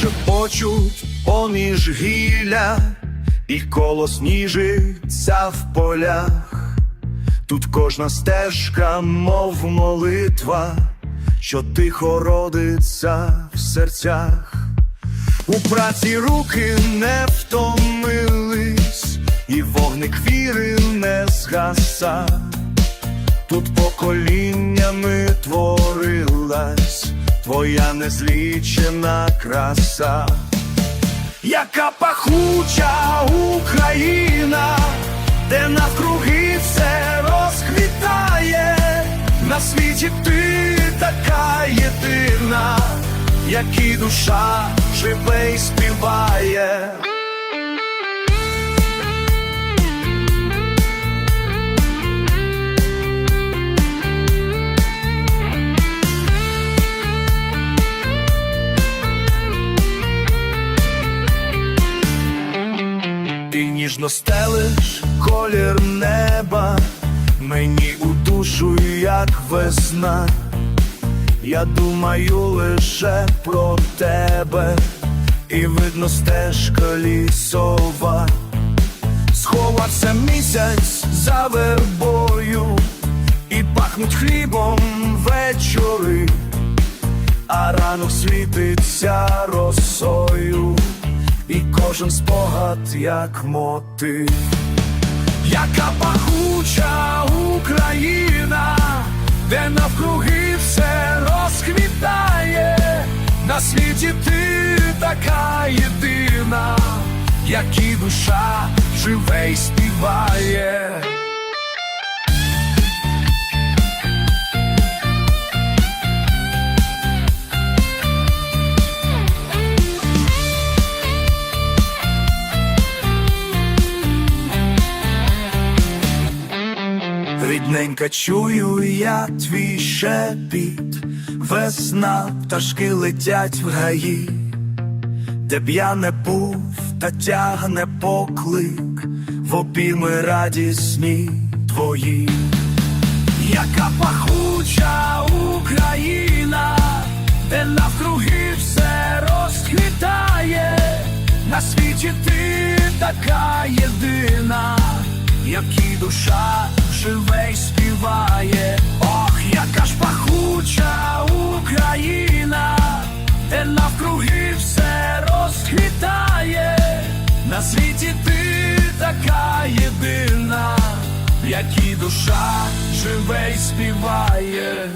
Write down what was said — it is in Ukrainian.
Шепочуть поміж гілля, і колос ніжиться в полях. Тут кожна стежка, мов молитва, що тихо родиться в серцях. У праці руки не втомились, і вогник віри не згаса. Тут творилась твоя незлічена краса, яка пахуча Україна, де навкруги все розквітає, на світі ти така єдина, як і душа живе і співає. Ніжно стелиш колір неба, мені у душу, як весна. Я думаю лише про тебе, і видно стежка лісова. Сховався місяць за вербою, і пахнуть хлібом вечори, а ранок світиться росою, і кожен спогад як мотив. Яка пахуча Україна, де навкруги все розквітає, на світі ти така єдина, як і душа живе й співає. Рідненька чую я твій шепіт, весна, пташки летять в гаї, де б я не був, та тягне поклик, в обійми радісні твої, яка пахуча Україна, де навкруги все розквітає, на світі ти така єдина, як і душа живе й співає. Ох, яка ж пахуча Україна, де навкруги все розквітає, на світі ти така єдина, як і душа живе й співає.